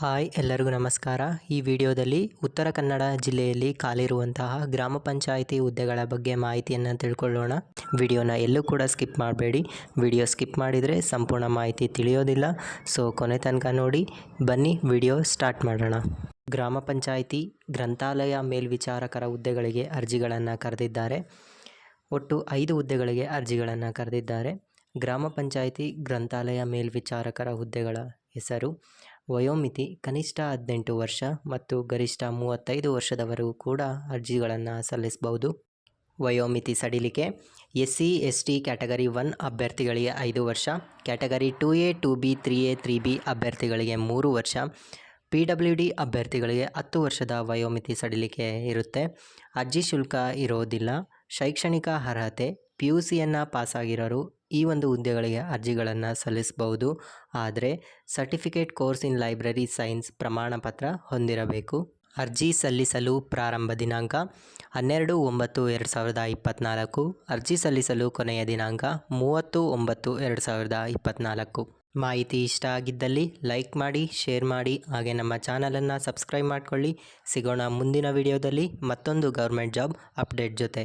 Hi, ಎಲ್ಲರಿಗೂ ನಮಸ್ಕಾರ. ಈ ವಿಡಿಯೋದಲ್ಲಿ ಉತ್ತರ ಕನ್ನಡ ಜಿಲ್ಲೆಯಲ್ಲಿ ಖಾಲಿರುವಂತಹ ಗ್ರಾಮ ಪಂಚಾಯಿತಿ ಹುದ್ದೆಗಳ ಬಗ್ಗೆ ಮಾಹಿತಿಯನ್ನು ತಿಳ್ಕೊಳ್ಳೋಣ. ವಿಡಿಯೋನ ಎಲ್ಲೂ ಕೂಡ ಸ್ಕಿಪ್ ಮಾಡಬೇಡಿ. ವಿಡಿಯೋ ಸ್ಕಿಪ್ ಮಾಡಿದರೆ ಸಂಪೂರ್ಣ ಮಾಹಿತಿ ತಿಳಿಯೋದಿಲ್ಲ. ಸೊ ಕೊನೆ ತನಕ ನೋಡಿ, ಬನ್ನಿ, ವಿಡಿಯೋ ಸ್ಟಾರ್ಟ್ ಮಾಡೋಣ. ಗ್ರಾಮ ಪಂಚಾಯಿತಿ ಗ್ರಂಥಾಲಯ ಮೇಲ್ವಿಚಾರಕರ ಹುದ್ದೆಗಳಿಗೆ ಅರ್ಜಿಗಳನ್ನು ಕರೆದಿದ್ದಾರೆ. ಒಟ್ಟು ಐದು ಹುದ್ದೆಗಳಿಗೆ ಅರ್ಜಿಗಳನ್ನು ಕರೆದಿದ್ದಾರೆ. ಗ್ರಾಮ ಪಂಚಾಯಿತಿ ಗ್ರಂಥಾಲಯ ಮೇಲ್ವಿಚಾರಕರ ಹುದ್ದೆಗಳ ಹೆಸರು ವಯೋಮಿತಿ, ಕನಿಷ್ಠ ಹದಿನೆಂಟು ವರ್ಷ ಮತ್ತು ಗರಿಷ್ಠ ಮೂವತ್ತೈದು ವರ್ಷದವರೆಗೂ ಕೂಡ ಅರ್ಜಿಗಳನ್ನು ಸಲ್ಲಿಸಬಹುದು. ವಯೋಮಿತಿ ಸಡಿಲಿಕೆ S C S T category one ಅಭ್ಯರ್ಥಿಗಳಿಗೆ ಐದು ವರ್ಷ, category two A, two B, three A, three B ಅಭ್ಯರ್ಥಿಗಳಿಗೆ ಮೂರು ವರ್ಷ, ಪಿ ಡಬ್ಲ್ಯೂ ಡಿ ಅಭ್ಯರ್ಥಿಗಳಿಗೆ ಹತ್ತು ವರ್ಷದ ವಯೋಮಿತಿ ಸಡಿಲಿಕೆ ಇರುತ್ತೆ. ಅರ್ಜಿ ಶುಲ್ಕ ಇರೋದಿಲ್ಲ. ಶೈಕ್ಷಣಿಕ ಅರ್ಹತೆ, ಪಿ ಯು ಸಿಯನ್ನು ಪಾಸಾಗಿರೋರು ಈ ಒಂದು ಹುದ್ದೆಗಳಿಗೆ ಅರ್ಜಿಗಳನ್ನು ಸಲ್ಲಿಸಬಹುದು. ಆದರೆ certificate course in library science ಪ್ರಮಾಣ ಪತ್ರ ಹೊಂದಿರಬೇಕು. ಅರ್ಜಿ ಸಲ್ಲಿಸಲು ಪ್ರಾರಂಭ ದಿನಾಂಕ ಹನ್ನೆರಡು ಒಂಬತ್ತು ಎರಡು ಸಾವಿರದ ಇಪ್ಪತ್ತ್ನಾಲ್ಕು ಅರ್ಜಿ ಸಲ್ಲಿಸಲು ಕೊನೆಯ ದಿನಾಂಕ ಮೂವತ್ತು ಒಂಬತ್ತು ಎರಡು ಸಾವಿರದ ಇಪ್ಪತ್ತ್ನಾಲ್ಕು ಮಾಹಿತಿ ಇಷ್ಟ ಆಗಿದ್ದಲ್ಲಿ ಲೈಕ್ ಮಾಡಿ, ಶೇರ್ ಮಾಡಿ, ಹಾಗೆ ನಮ್ಮ ಚಾನಲನ್ನು ಸಬ್ಸ್ಕ್ರೈಬ್ ಮಾಡಿಕೊಳ್ಳಿ. ಸಿಗೋಣ ಮುಂದಿನ ವಿಡಿಯೋದಲ್ಲಿ ಮತ್ತೊಂದು ಗೌರ್ಮೆಂಟ್ ಜಾಬ್ ಅಪ್ಡೇಟ್ ಜೊತೆ.